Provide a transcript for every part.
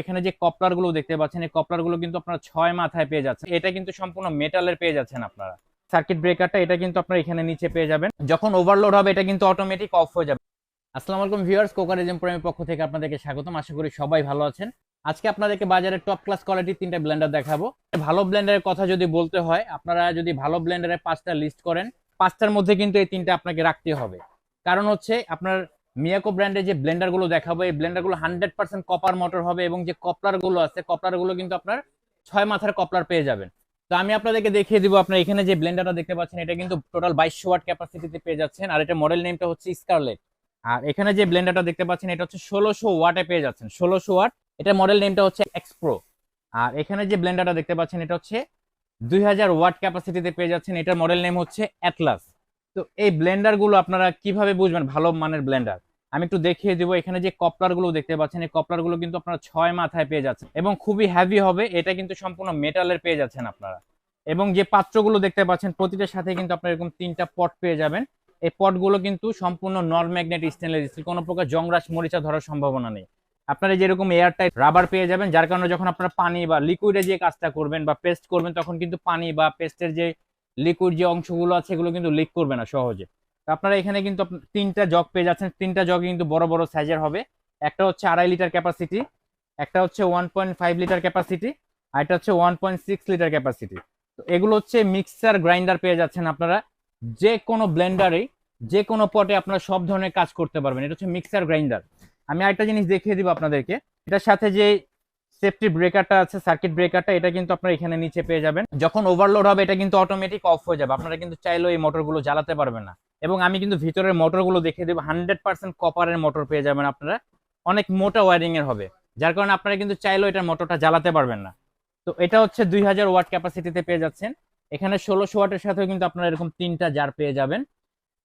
এখানে যে কপলারগুলো দেখতে পাচ্ছেন, এই কপলারগুলো কিন্তু আপনারা ছয় মাথায় পেয়ে যাচ্ছেন এটা কিন্তু সম্পূর্ণ মেটালের পেয়ে যাচ্ছেন আপনারা। সার্কিট ব্রেকারটা এটা কিন্তু আপনারা এখানে নিচে পেয়ে যাবেন। যখন ওভারলোড হবে, এটা কিন্তু অটোমেটিক অফ হয়ে যাবে। আসসালামু আলাইকুম ভিউয়ার্স কোকারিজম প্রেমের পক্ষ থেকে আপনাদেরকে স্বাগতম। আশা করি সবাই ভালো আছেন। আজকে আপনাদেরকে বাজারে টপ ক্লাস কোয়ালিটির তিনটা ব্লেন্ডার দেখাবো। ভালো ব্লেন্ডারের কথা যদি বলতে হয়, আপনারা যদি ভালো ব্লেন্ডারের পাঁচটা লিস্ট করেন, পাঁচটার মধ্যে কিন্তু এই তিনটা আপনাকে রাখতে হবে। কারণ হচ্ছে, আপনার মিয়াকো ব্র্যান্ডের যে ব্লেন্ডারগুলো দেখাবো, এই ব্লেন্ডারগুলো হান্ড্রেড পার্সেন্ট কপার মোটর হবে এবং যে কপলারগুলো আছে কপলারগুলো কিন্তু আপনার ছয় মাথার কপলার পেয়ে যাবেন। তো আমি আপনাদেরকে দেখিয়ে দিব, আপনার এখানে যে ব্লেন্ডারটা দেখতে পাচ্ছেন, এটা কিন্তু টোটাল বাইশশো ওয়াট ক্যাপাসিটিতে পেয়ে যাচ্ছেন, আর এটা মডেল নেমটা হচ্ছে স্কারলেট আর এখানে যে ব্লেন্ডারটা দেখতে পাচ্ছেন, এটা হচ্ছে ষোলোশো ওয়াটে পেয়ে যাচ্ছেন, ষোলোশো ওয়াট এটা মডেল নেমটা হচ্ছে এক্সপ্রো আর এখানে যে ব্লেন্ডারটা দেখতে পাচ্ছেন, এটা হচ্ছে দুই হাজার ওয়াট ক্যাপাসিটিতে পেয়ে যাচ্ছেন, এটার মডেল নেম হচ্ছে অ্যাটলাস তো এই ব্লেন্ডারগুলো আপনারা কীভাবে বুঝবেন? ভালো মানের ব্লেন্ডার আমি একটু দেখিয়ে দিব, এখানে যে কপলারগুলো দেখতে পাচ্ছেন, এই কপলারগুলো কিন্তু আপনারা ছয় মাথায় পেয়ে যাচ্ছেন এবং খুবই হ্যাভি হবে, এটা কিন্তু সম্পূর্ণ মেটালের পেয়ে যাচ্ছেন আপনারা। এবং যে পাত্রগুলো দেখতে পাচ্ছেন, প্রতিটার সাথে কিন্তু আপনারা এরকম তিনটা পট পেয়ে যাবেন। এই পটগুলো কিন্তু সম্পূর্ণ নন ম্যাগনেট স্টেনলেস স্টিল কোনো প্রকার জংরাশ মরিচা ধরার সম্ভাবনা নেই। আপনারা যেরকম এয়ার টাইট রাবার পেয়ে যাবেন, যার কারণে যখন আপনারা পানি বা লিকুইডে যে কাজটা করবেন বা পেস্ট করবেন, তখন কিন্তু পানি বা পেস্টের যে লিকুইড যে অংশগুলো আছে, এগুলো কিন্তু লিক করবে না সহজে। আপনারা এখানে কিন্তু তিনটা জগ পেয়ে যাচ্ছেন। তিনটা জগ কিন্তু বড় বড় সাইজের হবে। একটা হচ্ছে আড়াই লিটার ক্যাপাসিটি একটা হচ্ছে one point five litre capacity আর একটা হচ্ছে one point six litre capacity তো এগুলো হচ্ছে মিক্সার গ্রাইন্ডার পেয়ে যাচ্ছেন আপনারা। যে কোনো ব্লেন্ডারে যে কোনো পটে আপনারা সব ধরনের কাজ করতে পারবেন। এটা হচ্ছে মিক্সার গ্রাইন্ডার আমি আরেকটা জিনিস দেখিয়ে দিব আপনাদেরকে। এটার সাথে যে সেফটি ব্রেকারটা আছে, সার্কিট ব্রেকারটা, এটা কিন্তু আপনারা এখানে নিচে পেয়ে যাবেন। যখন ওভারলোড হবে, এটা কিন্তু অটোমেটিক অফ হয়ে যাবে। আপনারা কিন্তু চাইলেও এই মোটরগুলো জ্বালাতে পারবেন না। এবং আমি কিন্তু ভিতরের মোটরগুলো দেখে দেবো হান্ড্রেড পার্সেন্ট কপারের মোটর পেয়ে যাবেন আপনারা। অনেক মোটা ওয়ারিং এর হবে। যার কারণে আপনারা কিন্তু চাইলেও এটার মোটরটা জ্বালাতে পারবেন না। তো এটা হচ্ছে দুই হাজার ওয়াট ক্যাপাসিটিতে পেয়ে যাচ্ছেন। এখানে ষোলোশো ওয়াটের সাথেও কিন্তু আপনারা এরকম তিনটা জার পেয়ে যাবেন।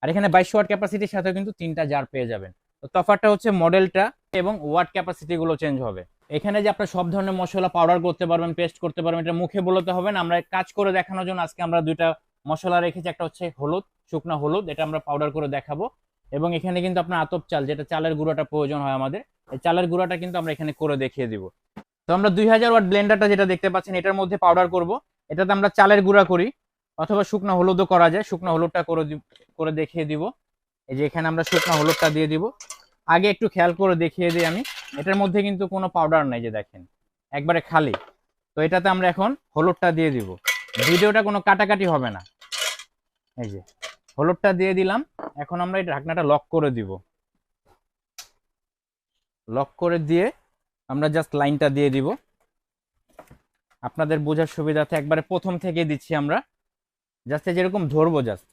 আর এখানে বাইশশো ওয়াট ক্যাপাসিটির সাথেও কিন্তু তিনটা জার পেয়ে যাবেন। তো তফাৎটা হচ্ছে মডেলটা এবং ওয়াট ক্যাপাসিটি গুলো চেঞ্জ হবে। এখানে যে আপনার সব ধরনের মশলা পাউডার করতে পারবেন পেস্ট করতে পারবেন, এটা মুখে বলতে হবে না। আমরা কাজ করে দেখানোর জন্য আজকে আমরা দুইটা মশলা রেখেছি, একটা হচ্ছে হলুদ, শুকনো হলুদ, এটা আমরা পাউডার করে দেখাবো। এবং এখানে কিন্তু আপনার আতপ চাল, যেটা চালের গুঁড়াটা প্রয়োজন হয় আমাদের, এই চালের গুঁড়োটা কিন্তু আমরা এখানে করে দেখিয়ে দিব। তো আমরা দুই হাজার ওয়াট ব্লেন্ডারটা যেটা দেখতে পাচ্ছেন, এটার মধ্যে পাউডার করব। এটাতে আমরা চালের গুঁড়া করি, অথবা শুকনো হলুদও করা যায়, শুকনো হলুদটা করে করে দেখিয়ে দিব। এই যে এখানে আমরা শুকনো হলুদটা দিয়ে দিব। আগে একটু খেয়াল করে দেখিয়ে দিই আমি। এটার মধ্যে কিন্তু কোনো পাউডার নাই যে দেখেন। একবারে খালি। তো এটাতে আমরা এখন হলুদটা দিয়ে দিব। ভিডিওটা কোনো কাটাকাটি হবে না। এই যে, হলুদটা দিয়ে দিলাম। এখন আমরা এই ঢাকনাটা লক করে দিব। লক করে দিয়ে আমরা জাস্ট লাইনটা দিয়ে দিব। আপনাদের বোঝার সুবিধার্থে একবারে প্রথম থেকে দিচ্ছি আমরা। জাস্ট যেরকম ধরবো জাস্ট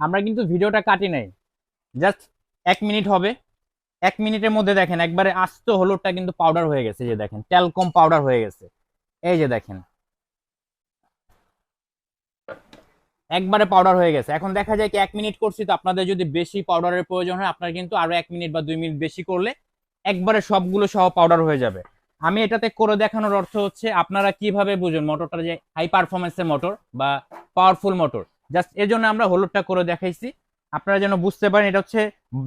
আমরা কিন্তু ভিডিওটা কাটি নাই। জাস্ট এক মিনিট হবে। এক মিনিটের মধ্যে দেখেন, একবারে আস্ত হলুদটা কিন্তু পাউডার হয়ে গেছে, যে দেখেন ট্যালকম পাউডার হয়ে গেছে। এই যে দেখেন। একবারে পাউডার হয়ে গেছে। এখন দেখা যায় কি, এক মিনিট করছি তো আপনাদের যদি বেশি পাউডারের প্রয়োজন হয়, আপনার কিন্তু আরও এক মিনিট বা দুই মিনিট বেশি করলে একবারে সবগুলো সহ পাউডার হয়ে যাবে। আমি এটাতে করে দেখানোর অর্থ হচ্ছে, আপনারা কীভাবে বুঝুন মোটরটা যে হাই পারফরমেন্সের মোটর বা পাওয়ারফুল মোটর জাস্ট এর জন্য আমরা হলুদটা করে দেখাইছি। আপনারা যেন বুঝতে পারেন, এটা হচ্ছে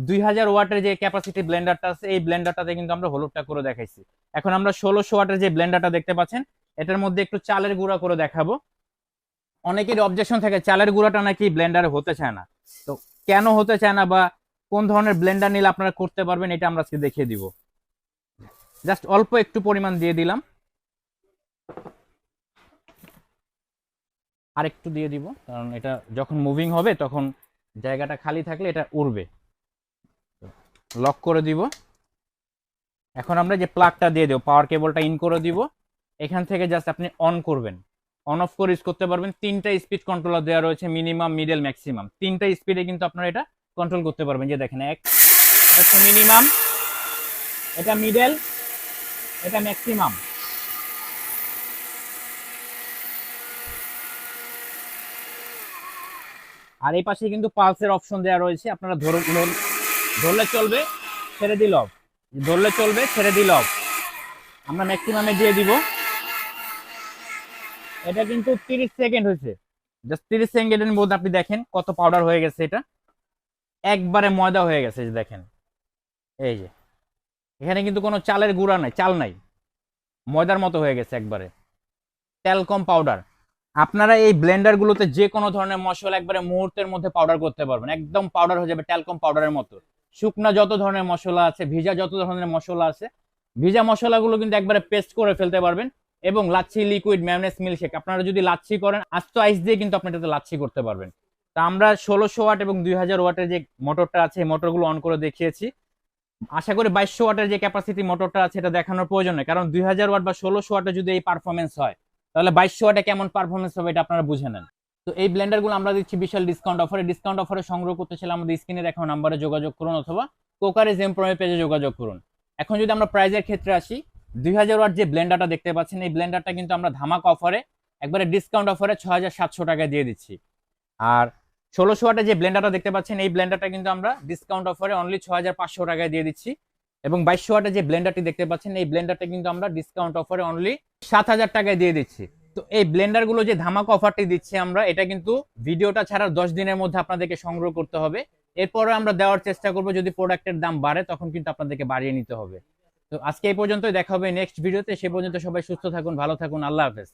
দুই হাজার ওয়াটের যে ক্যাপাসিটি ব্লেন্ডারটা আছে, এই ব্লেন্ডারটাতে কিন্তু আমরা হলুদটা করে দেখাইছি। এখন আমরা ষোলোশো ওয়াটের যে ব্লেন্ডারটা দেখতে পাচ্ছেন, এটার মধ্যে একটু চালের গুঁড়া করে দেখাবো। অনেকের অবজেকশন থাকে, চালের গুঁড়াটা নাকি ব্লেন্ডারে হতে চায় না। তো কেন হতে চায় না বা কোন ধরনের ব্লেন্ডার নিলে আপনারা করতে পারবেন, এটা আমরা আজকে দেখিয়ে দিব। জাস্ট অল্প একটু পরিমাণ দিয়ে দিলাম। আর একটু দিয়ে দিব, কারণ এটা যখন মুভিং হবে তখন জায়গাটা খালি থাকলে এটা উড়বে। লক করে দিব। এখন আমরা যে প্লাগটা দিয়ে দেবো পাওয়ার কেবলটা ইন করে দিব। এখান থেকে জাস্ট আপনি অন করবেন। অন অফ করে ইউজ করতে পারবেন। তিনটা স্পিড কন্ট্রোলার দেওয়া রয়েছে মিনিমাম মিডল ম্যাক্সিমাম তিনটা স্পিডে কিন্তু আপনারা এটা কন্ট্রোল করতে পারবেন। যে দেখেন, এক, এটা মিনিমাম এটা মিডল এটা ম্যাক্সিমাম আর এই পাশে কিন্তু পালসের অপশন দেওয়া রয়েছে। আপনারা ধরলে চলবে, ছেড়ে দিল। ধরলে চলবে, ছেড়ে দিল। আমরা ম্যাক্সিমামে দিয়ে দিব। এটা কিন্তু 30 সেকেন্ড হয়েছে। জাস্ট 30 সেকেন্ডের মধ্যে আপনি দেখেন কত পাউডার হয়ে গেছে এটা। একবারে ময়দা হয়ে গেছে দেখেন। এই যে। এখানে কিন্তু কোনো চালের গুঁড়া নাই, চাল নাই। ময়দার মতো হয়ে গেছে একবারে। ট্যালকম পাউডার আপনারা এই ব্লেন্ডারগুলোতে যে কোনো ধরনের মশলা একবারে মুহূর্তের মধ্যে পাউডার করতে পারবেন। একদম পাউডার হয়ে যাবে ট্যালকম পাউডারের মতো। শুকনা যত ধরনের মশলা আছে, ভিজা যত ধরনের মশলা আছে, ভিজা মশলাগুলো কিন্তু একবারে পেস্ট করে ফেলতে পারবেন এবং লাচ্ছি লিকুইড ম্যামনেস মিল্কশেক আপনারা যদি লাচ্ছি করেন, আস্ত আইস দিয়ে কিন্তু আপনি এটাতে লাচ্ছি করতে পারবেন। তা আমরা ষোলোশো ওয়াট এবং দুই হাজার ওয়াটের যে মোটরটা আছে, এই মোটরগুলো অন করে দেখিয়েছি। আশা করি বাইশশো ওয়াটের যে ক্যাপাসিটি মোটরটা আছে, এটা দেখানোর প্রয়োজন নেই। কারণ দুই হাজার ওয়াট বা ষোলোশো ওয়াটে যদি এই পারফরমেন্স হয় তাহলে বাইশশো ওয়াটে কেমন পারফরমেন্স হবে এটা আপনারা বুঝে নেন। তো এই ব্লেন্ডারগুলো আমরা দিচ্ছি বিশাল ডিসকাউন্ট অফারে ডিসকাউন্ট অফারে সংগ্রহ করতে চাইলে আমাদের স্ক্রিনে দেখানো নাম্বারে যোগাযোগ করুন অথবা কোকারে জেম প্রমে পেজে যোগাযোগ করুন। এখন যদি আমরা প্রাইজের ক্ষেত্রে আসি, দুই হাজার ওয়াট যে ব্লেন্ডারটা দেখতে পাচ্ছেন, এই ব্লেন্ডারটা কিন্তু আমরা ধামাক অফারে একবারে ডিসকাউন্ট অফারে ছ হাজার সাতশো টাকায় দিয়ে দিচ্ছি। আর ষোলোশো ওয়াটের যে ব্লেন্ডারটা দেখতে পাচ্ছেন, এই ব্লেন্ডারটা কিন্তু আমরা ডিসকাউন্ট অফারে অনলি ছ হাজার পাঁচশো টাকায় দিয়ে দিচ্ছি। এবং বাইশশো ওয়াটের যে ব্লেন্ডারটি দেখতে পাচ্ছেন, এই ব্লেন্ডারটা কিন্তু আমরা ডিসকাউন্ট অফারে অনলি সাত হাজার টাকায় দিয়ে দিচ্ছি। তো এই ব্লেন্ডারগুলো যে ধামাক অফারটি দিচ্ছি আমরা, এটা কিন্তু ভিডিওটা ছাড়ার দশ দিনের মধ্যে আপনাদেরকে সংগ্রহ করতে হবে। এরপরে আমরা দেওয়ার চেষ্টা করব, যদি প্রোডাক্টের দাম বাড়ে, তখন কিন্তু আপনাদেরকে বাড়িয়ে নিতে হবে। তো আজকে এই পর্যন্তই, দেখা হবে নেক্সট ভিডিওতে সে পর্যন্ত সবাই সুস্থ থাকুন, ভালো থাকুন, আল্লাহ হাফেজ।